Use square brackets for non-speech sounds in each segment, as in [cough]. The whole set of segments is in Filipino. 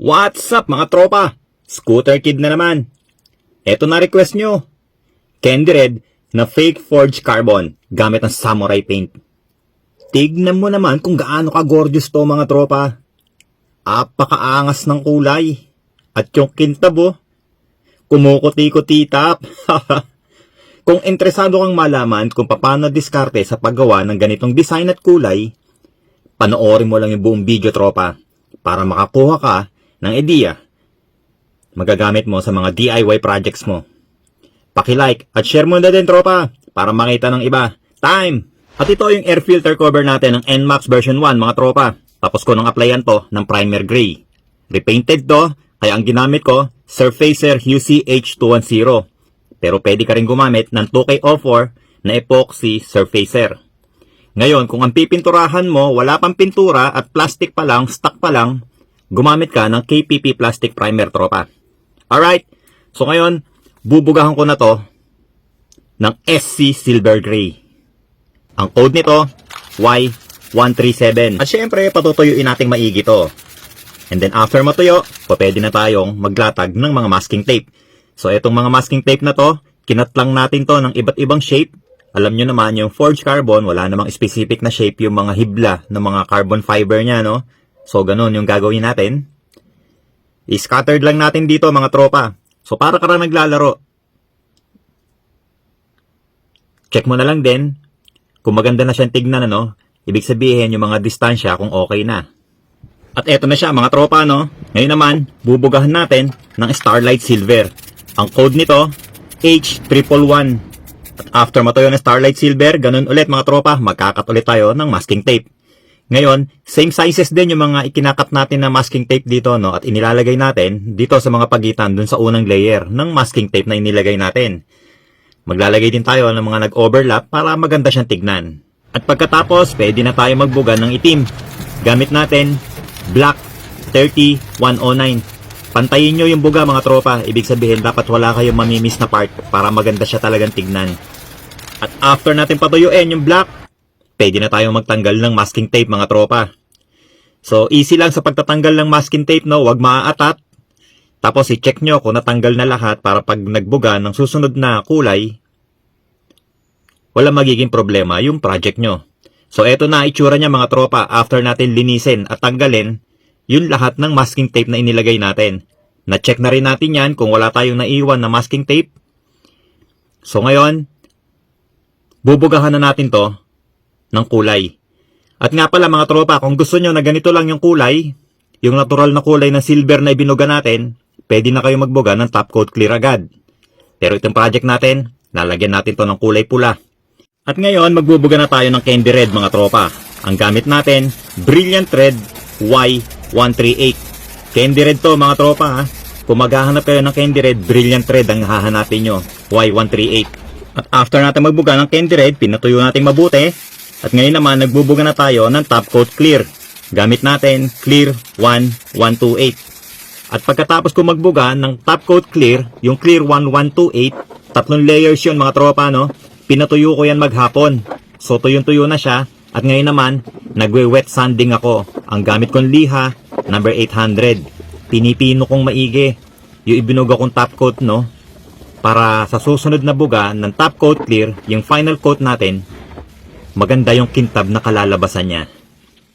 What's up mga tropa? Scooter Kid na naman. Eto na request nyo. Candy Red na fake forged carbon gamit ang samurai paint. Tignan mo naman kung gaano ka gorgeous to mga tropa. Apakaangas ng kulay. At yung kintab oh. Kumukuti-kuti tap. [laughs] kung interesado kang malaman kung paano diskarte sa paggawa ng ganitong design at kulay, panoorin mo lang yung buong video tropa para makakuha ka ng ideya magagamit mo sa mga DIY projects mo. Paki-like at share mo na din tropa para makita ng iba. Time! At ito yung air filter cover natin ng NMAX version 1 mga tropa. Tapos ko nang applyan to ng primer gray. Repainted to, kaya ang ginamit ko, Surfacer UCH210. Pero pwede ka rin gumamit ng 2K04 na epoxy surfacer. Ngayon, kung ang pipinturahan mo, wala pang pintura at plastic pa lang, stock pa lang, gumamit ka ng KPP plastic primer tropa. Alright, so ngayon, bubugahan ko na to ng SC Silver Gray. Ang code nito, Y137. At syempre, patutuyuin nating maigi to. And then after matuyo, pwede na tayong maglatag ng mga masking tape. So itong mga masking tape na to, kinatlang natin to ng iba't ibang shape. Alam nyo naman, yung forged carbon, wala namang specific na shape yung mga hibla ng mga carbon fiber niya, no? So ganun yung gagawin natin. I-scattered lang natin dito mga tropa. So para ka lang naglalaro. Check mo na lang din kung maganda na siyang tignan ano, ibig sabihin yung mga distansya kung okay na. At eto na siya mga tropa no. Ngayon naman, bubugahan natin ng Starlight Silver. Ang code nito, H111. At after matuyo ng Starlight Silver, ganun ulit mga tropa, magkakat ulit tayo ng masking tape. Ngayon, same sizes din yung mga ikinakat natin na masking tape dito, no? At inilalagay natin dito sa mga pagitan dun sa unang layer ng masking tape na inilagay natin. Maglalagay din tayo ng mga nag-overlap para maganda siyang tignan. At pagkatapos, pwede na tayo magbuga ng itim. Gamit natin, Black 30109. Pantayin nyo yung buga mga tropa. Ibig sabihin, dapat wala kayong mamimiss na part para maganda siya talagang tignan. At after natin patuyuin yung black, pwede na tayong magtanggal ng masking tape mga tropa. So, easy lang sa pagtatanggal ng masking tape, no? Huwag maaatat. Tapos, i-check nyo kung natanggal na lahat para pag nagbuga ng susunod na kulay, wala magiging problema yung project nyo. So, eto na itsura niya mga tropa after natin linisin at tanggalin yung lahat ng masking tape na inilagay natin. Na-check na rin natin yan kung wala tayong naiwan na masking tape. So, ngayon, bubugahan na natin to ng kulay. At nga pala mga tropa, kung gusto nyo na ganito lang yung kulay, yung natural na kulay ng silver na ibinuga natin, pwede na kayo magbuga ng top coat clear agad. Pero itong project natin, lalagyan natin to ng kulay pula. At ngayon, magbubuga na tayo ng candy red mga tropa. Ang gamit natin, Brilliant Red Y138. Candy red to mga tropa ha. Kung maghahanap kayo ng candy red, Brilliant Red ang hahanapin nyo. Y138. At after natin magbuga ng candy red, pinatuyo natin mabuti. At ngayon naman, nagbubuga na tayo ng top coat clear. Gamit natin, Clear 1128. At pagkatapos ko magbuga ng top coat clear, yung Clear 1128, tatlong layers yun mga tropa no, pinatuyo ko yan maghapon. So tuyong-tuyo na siya. At ngayon naman, nagwe-wet sanding ako. Ang gamit kong liha, number 800. Pinipino kong maigi. Yung ibinuga kong top coat no, para sa susunod na buga ng top coat clear, yung final coat natin, maganda yung kintab na kalalabasan niya.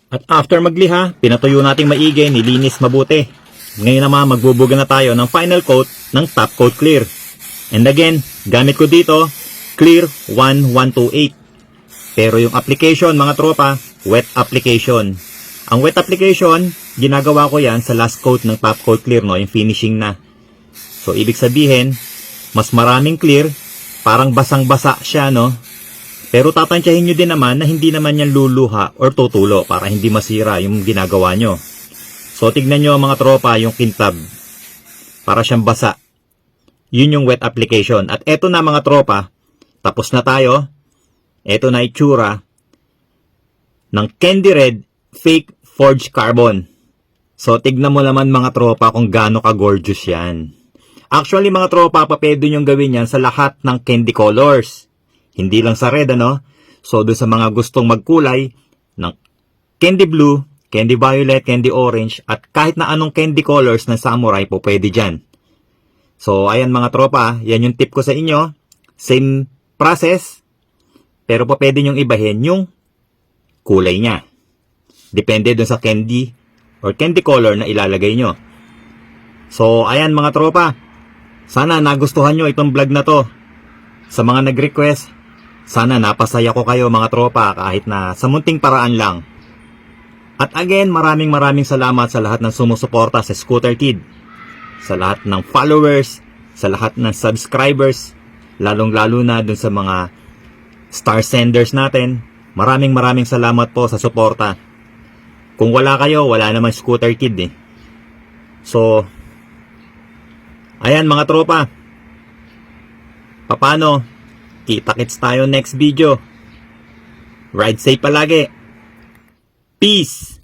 At after magliha, pinatuyo nating maigi, nilinis mabuti. Ngayon naman magbubuga na tayo ng final coat ng top coat clear. And again, gamit ko dito, clear 1128. Pero yung application mga tropa, wet application. Ang wet application, ginagawa ko yan sa last coat ng top coat clear, no, yung finishing na. So, ibig sabihin, mas maraming clear, parang basang-basa siya, no? Pero tatansyahin nyo din naman na hindi naman yan luluha or tutulo para hindi masira yung ginagawa nyo. So tignan nyo mga tropa yung kintab. Para siyang basa. Yun yung wet application. At eto na mga tropa, tapos na tayo. Eto na itsura ng Candy Red Fake Forged Carbon. So tignan mo naman mga tropa kung gaano ka-gorgeous yan. Actually mga tropa, pa pwede nyo gawin yan sa lahat ng candy colors. Hindi lang sa red, ano? So, doon sa mga gustong magkulay ng candy blue, candy violet, candy orange, at kahit na anong candy colors ng samurai po pwede dyan. So, ayan mga tropa, yan yung tip ko sa inyo. Same process, pero po pwede nyong ibahin yung kulay niya. Depende dun sa candy or candy color na ilalagay nyo. So, ayan mga tropa. Sana nagustuhan nyo itong vlog na to. Sa mga nag-request, sana napasaya ko kayo mga tropa kahit na sa munting paraan lang. At again, maraming maraming salamat sa lahat ng sumusuporta sa Scooter Kid. Sa lahat ng followers, sa lahat ng subscribers, lalong-lalo na dun sa mga star senders natin. Maraming maraming salamat po sa suporta. Kung wala kayo, wala naman Scooter Kid eh. So, ayan mga tropa. Papano? Kita-kits tayo next video. Ride safe palagi. Peace!